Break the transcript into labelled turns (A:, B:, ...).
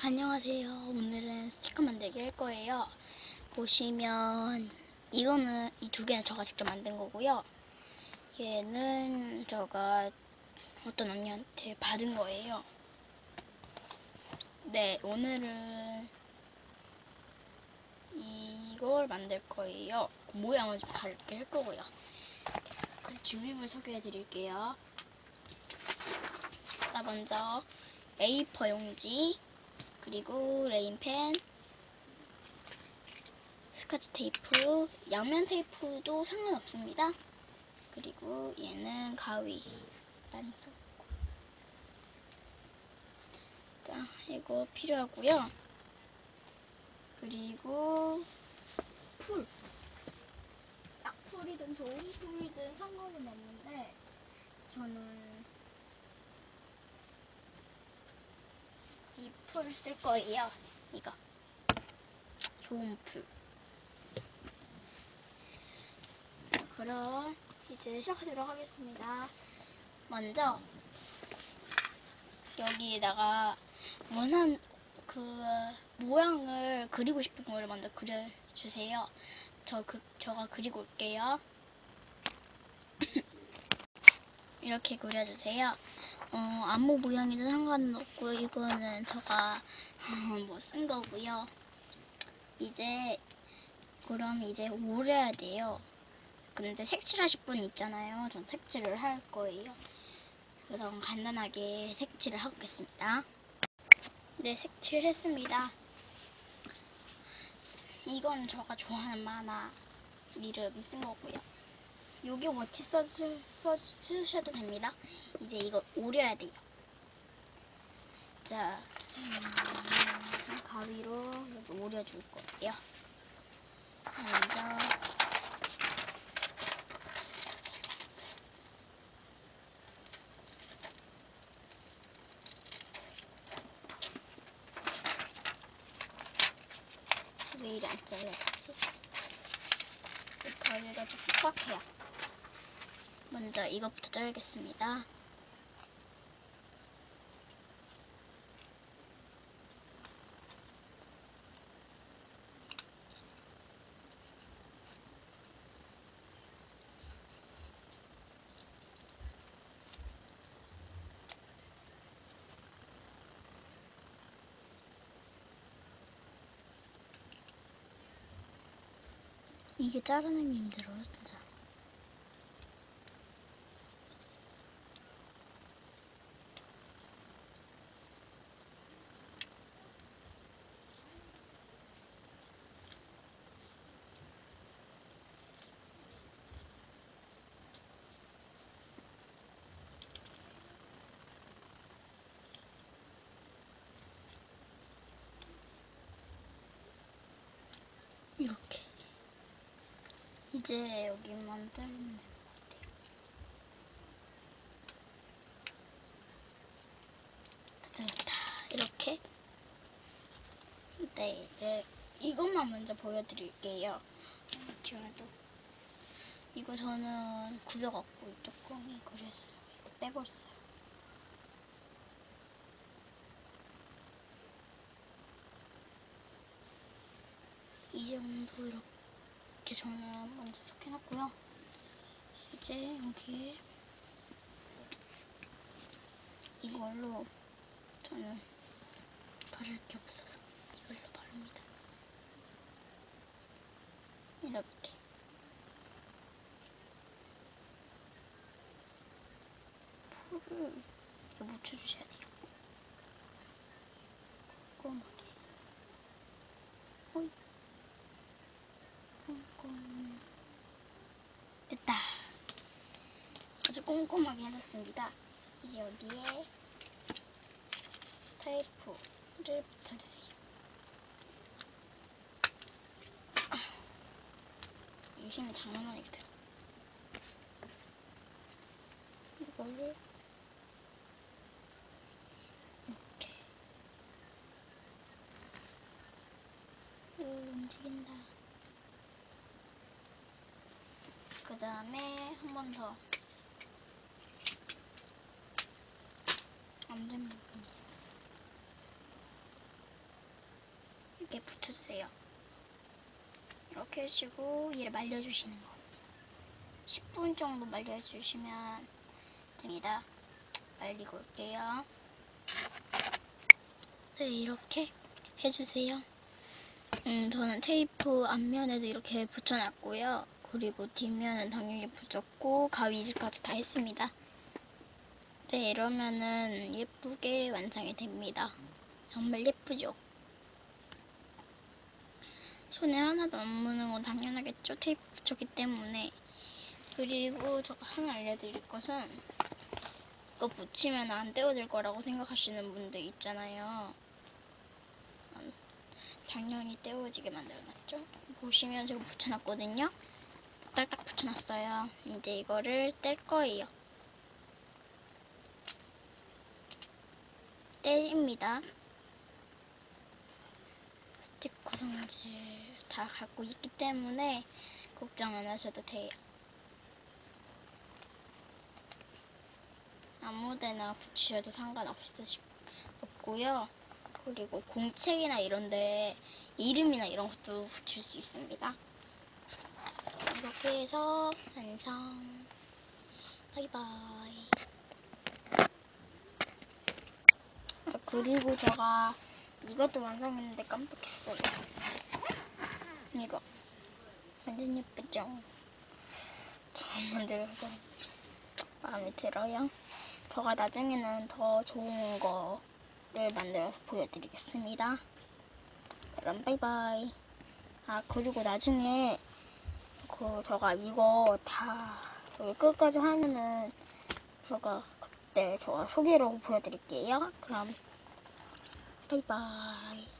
A: 안녕하세요. 오늘은 스티커 만들기 할 거예요. 보시면 이거는 이 두 개는 제가 직접 만든 거고요. 얘는 제가 어떤 언니한테 받은 거예요. 네, 오늘은 이걸 만들 거예요. 모양을 좀 다르게 할 거고요. 그 준비물 소개해 드릴게요. 자, 먼저 A4 용지, 그리고 레인펜, 스카치 테이프, 양면 테이프도 상관없습니다. 그리고 얘는 가위, 란서. 자, 이거 필요하고요. 그리고 풀. 약풀이든 좋은 풀이든 상관은 없는데 저는 이 풀 쓸 거예요. 이거. 좋은 풀. 자, 그럼 이제 시작하도록 하겠습니다. 먼저 여기에다가 원한 그 모양을 그리고 싶은 걸 먼저 그려주세요. 저 그, 저가 그리고 올게요. 이렇게 그려주세요. 어, 안무 모양이든 상관은 없고 이거는 제가 뭐 쓴 거고요. 이제 그럼 이제 오려야 돼요. 근데 색칠하실 분 있잖아요. 전 색칠을 할 거예요. 그럼 간단하게 색칠을 하겠습니다. 네, 색칠했습니다. 이건 제가 좋아하는 만화 이름이 쓴 거고요. 여기 워치 써주, 써주셔도 됩니다. 이제 이거 오려야 돼요. 자, 음, 가위로 여기 오려줄 거예요. 먼저 왜 이리 안 잘려지지? 가위가 좀 빡빡해요. 먼저 이것부터 자르겠습니다. 이게 자르는 게 힘들어요, 진짜. 이렇게. 이제 여기만 자르면 될 것 같아요. 다 잘랐다. 이렇게. 네, 이제 이것만 먼저 보여드릴게요. 뒤에도. 이거 저는 구려갖고 이 뚜껑이 그래서 이거 빼버렸어요. 이 정도 이렇게 저는 먼저 이렇게 해놨고요. 이제 여기에 이걸로 저는 바를 게 없어서 이걸로 바릅니다. 이렇게. 풀을 이렇게 묻혀주셔야 돼요. 꼼꼼하게. 호이. 꼼꼼. 됐다. 아주 꼼꼼하게 해놨습니다. 이제 여기에 테이프를 붙여주세요. 이 힘이 장난 아니게 들어. 이거를 이렇게 으, 움직인다. 그 다음에 한 번 더. 안된 부분이 있어서. 이렇게 붙여주세요. 이렇게 해주고 얘를 말려주시는 거. 10분 정도 말려주시면 됩니다. 말리고 올게요. 네, 이렇게 해주세요. 음, 저는 테이프 앞면에도 이렇게 붙여놨고요. 그리고 뒷면은 당연히 붙였고 가위질까지 다 했습니다. 네, 이러면은 예쁘게 완성이 됩니다. 정말 예쁘죠? 손에 하나도 안 묻는 건 당연하겠죠? 테이프 붙였기 때문에. 그리고 저 하나 알려드릴 것은 이거 붙이면 안 떼어질 거라고 생각하시는 분들 있잖아요. 음, 당연히 떼어지게 만들어놨죠? 보시면 제가 붙여놨거든요? 딱딱 붙여놨어요. 이제 이거를 뗄 거예요. 떼입니다. 스티커 성질 다 갖고 있기 때문에 걱정 안 하셔도 돼요. 아무데나 붙이셔도 상관없으시 없고요. 그리고 공책이나 이런데 이름이나 이런 것도 붙일 수 있습니다. 이렇게 해서 완성. 바이바이. 아, 그리고 제가 이것도 완성했는데 깜빡했어요. 이거 완전 예쁘죠? 처음 만들어서 그런지 마음에 들어요. 저가 나중에는 더 좋은 거를 만들어서 보여드리겠습니다. 그럼 바이바이. 아 그리고 나중에 그 저가 이거 다 여기 끝까지 하면은 제가 그때 저가 소개로 보여드릴게요. 그럼 바이바이.